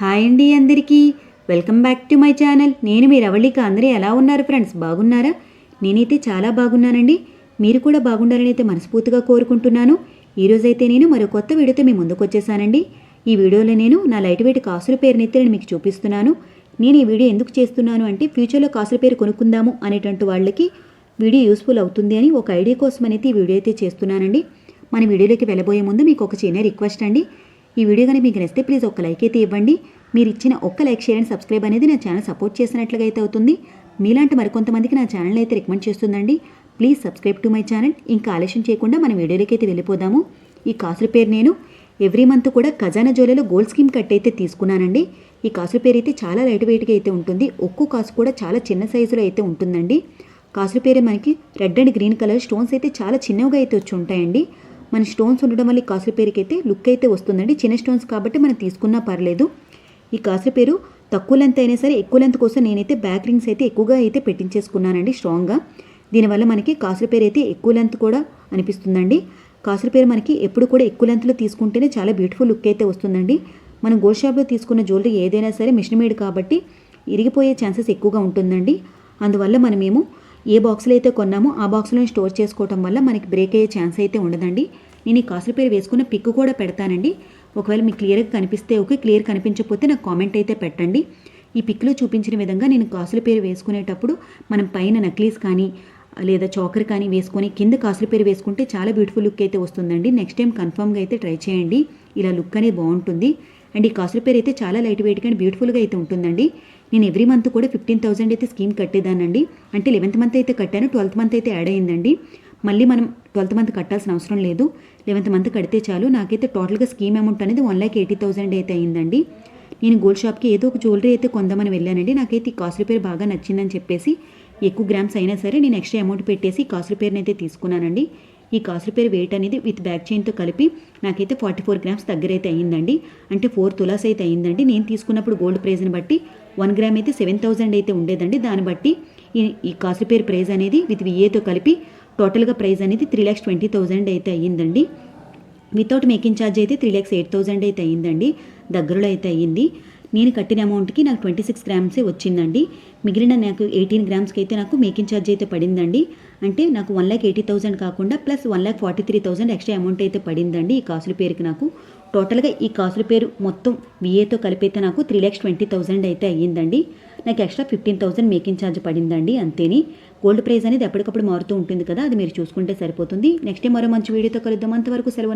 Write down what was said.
Hi అండి అందరికీ. Welcome back to my channel. నేను మీ రవళిక. అందరూ ఎలా ఉన్నారు ఫ్రెండ్స్? బాగున్నారా? నేనైతే చాలా బాగున్నానండి. మీరు కూడా బాగుండాలని అయితే మనస్ఫూర్తిగా కోరుకుంటున్నాను. ఈరోజైతే నేను మరో కొత్త వీడియోతో మీ ముందుకు వచ్చేసానండి. ఈ వీడియోలో నేను నా లైట్ వెయిట్ కాసుల పేరునైతే నేను మీకు చూపిస్తున్నాను. నేను ఈ వీడియో ఎందుకు చేస్తున్నాను అంటే ఫ్యూచర్లో కాసుల పేరు కొనుక్కుందాము అనేటువంటి వాళ్ళకి వీడియో యూస్ఫుల్ అవుతుంది అని ఒక ఐడియా కోసం అనేది ఈ వీడియో అయితే చేస్తున్నానండి. మన వీడియోలోకి వెళ్ళబోయే ముందు మీకు ఒక చిన్న రిక్వెస్ట్ అండి. ఈ వీడియో కానీ మీకు నచ్చితే ప్లీజ్ ఒక లైక్ అయితే ఇవ్వండి. మీరు ఇచ్చిన ఒక్క లైక్ షేర్ అండ్ సబ్స్క్రైబ్ అనేది నా ఛానల్ సపోర్ట్ చేసినట్లుగా అయితే అవుతుంది. మీలాంటి మరికొంతమందికి నా ఛానల్ అయితే రికమెండ్ చేస్తుందండి. Please subscribe to my channel ఇంకా ఆలస్యం చేయకుండా మన వీడియోలోకి అయితే వెళ్ళిపోదాము. ఈ కాసుల పేరు నేను. ఎవ్రీ మంత్ కూడా ఖజానా జోలలో గోల్డ్ స్కీమ్ కట్ అయితే తీసుకున్నానండి. ఈ కాసుల పేరు అయితే చాలా లైట్ వెయిట్గా అయితే ఉంటుంది. ఒక్కో కాసు కూడా చాలా చిన్న సైజులో అయితే ఉంటుందండి. కాసుల పేరు మనకి red and green colour stones అయితే చాలా చిన్నవిగా అయితే వచ్చి ఉంటాయండి. మన స్టోన్స్ ఉండడం వల్ల కాసుల పేరుకి అయితే లుక్ అయితే వస్తుందండి. చిన్న స్టోన్స్ కాబట్టి మనం తీసుకున్నా పర్లేదు. ఈ కాసుల పేరు తక్కువ లెంత్ అయినా సరే ఎక్కువ లెంత్ కోసం నేనైతే బ్యాక్ రింగ్స్ అయితే ఎక్కువగా అయితే పెట్టించేసుకున్నానండి స్ట్రాంగ్గా దీనివల్ల మనకి కాసుల పేరు అయితే ఎక్కువ లెంత్ కూడా అనిపిస్తుందండి. కాసుల పేరు మనకి ఎప్పుడు కూడా ఎక్కువ లెంత్లో తీసుకుంటేనే చాలా బ్యూటిఫుల్ లుక్ అయితే వస్తుందండి. మనం గోల్డ్ షాప్లో తీసుకున్న జ్యువెలరీ ఏదైనా సరే మిషన్ మేడ్ కాబట్టి ఇరిగిపోయే ఛాన్సెస్ ఎక్కువగా ఉంటుందండి. అందువల్ల మనమేమో ఏ బాక్స్లో అయితే కొన్నామో ఆ బాక్స్లో స్టోర్ చేసుకోవటం వల్ల మనకి బ్రేక్ అయ్యే ఛాన్స్ అయితే ఉండదండి. నేను ఈ కాసుల పేరు వేసుకున్న పిక్ కూడా పెడతానండి. ఒకవేళ మీకు క్లియర్గా కనిపిస్తే ఓకే క్లియర్ కనిపించకపోతే నాకు కామెంట్ అయితే పెట్టండి. ఈ పిక్లో చూపించిన విధంగా నేను కాసుల పేరు వేసుకునేటప్పుడు మనం పైన నక్లీస్ కానీ లేదా చాకర్ కానీ వేసుకొని కింద కాసుల పేరు వేసుకుంటే చాలా బ్యూటిఫుల్ లుక్ అయితే వస్తుందండి. నెక్స్ట్ టైం కన్ఫామ్గా అయితే ట్రై చేయండి. ఇలా లుక్ అనేది బాగుంటుంది. అండ్ ఈ కాసుల పేరు అయితే చాలా లైట్ వెయిట్గా అండ్ బ్యూటిఫుల్గా అయితే ఉంటుందండి. నేను ఎవ్రీ మంత్ కూడా ఫిఫ్టీన్ థౌసండ్ అయితే స్కీమ్ కట్టేదానండి అంటే లెవెన్త్ మంత్ అయితే కట్టాను ట్వెల్త్ మంత్ అయితే యాడ్ అయిందండి మళ్ళీ మనం ట్వెల్త్ మంత్ కట్టాల్సిన అవసరం లేదు. లెవెన్త్ మంత్ కడితే చాలు. నాకైతే టోటల్గా స్కీమ్ అమౌంట్ అనేది వన్ ల్యాక్ ఎయిటీ థౌసండ్ అయితే అయిందండి. నేను గోల్డ్ షాప్కి ఏదో ఒక జ్యువెలరీ అయితే కొందామని వెళ్ళానండి. నాకైతే ఈ కాసుల పేరు బాగా నచ్చిందని చెప్పేసి ఎక్కువ గ్రామ్స్ అయినా సరే నేను ఎక్స్ట్రా అమౌంట్ పెట్టేసి కాసుల పేరునైతే అయితే తీసుకున్నానండి. ఈ కాసుల పేరు వెయిట్ అనేది విత్ బ్యాక్ చైన్తో కలిపి నాకైతే ఫార్టీ ఫోర్ గ్రామ్స్ దగ్గర అయితే అయ్యిందండి. అంటే ఫోర్ తులాస్ అయితే అయ్యిందండి. నేను తీసుకున్నప్పుడు గోల్డ్ ప్రైజ్ని బట్టి వన్ గ్రామ్ అయితే సెవెన్ థౌజండ్ అయితే ఉండేదండి. దాన్ని బట్టి ఈ ఈ కాసుల పేరు ప్రైజ్ అనేది విత్ విఏతో కలిపి టోటల్గా ప్రైస్ అనేది త్రీ ల్యాక్స్ ట్వంటీ థౌజండ్ అయితే అయ్యిందండి. వితౌట్ మేకింగ్ ఛార్జ్ అయితే త్రీ ల్యాక్స్ ఎయిట్ థౌజండ్ అయితే అయ్యిందండి. దగ్గరలో అయితే అయ్యింది. నేను కట్టిన అమౌంట్కి నాకు ట్వంటీ సిక్స్ గ్రామ్సే వచ్చిందండి. మిగిలిన నాకు ఎయిటీన్ గ్రామ్స్కి అయితే నాకు మేకింగ్ ఛార్జ్ అయితే పడిందండి. అంటే నాకు వన్ ల్యాక్ ఎయిటీ థౌసండ్ కాకుండా plus one lakh forty three thousand extra amount అయితే పడిందండి ఈ కాసుల పేరుకి నాకు. టోటల్గా ఈ కాసుల పేరు మొత్తం విఏతో కలిపైతే నాకు త్రీ ల్యాక్స్ ట్వంటీ థౌసండ్ అయితే అయ్యిందండి. నాకు extra fifteen thousand making charge పడిందండి అంతేని. గోల్డ్ ప్రైస్ అనేది ఎప్పటికప్పుడు మారుతూ ఉంటుంది కదా అది మీరు చూసుకుంటే సరిపోతుంది. నెక్స్ట్ మరో మంచి వీడియోతో కలుద్దాం. అంతవరకు సెలవు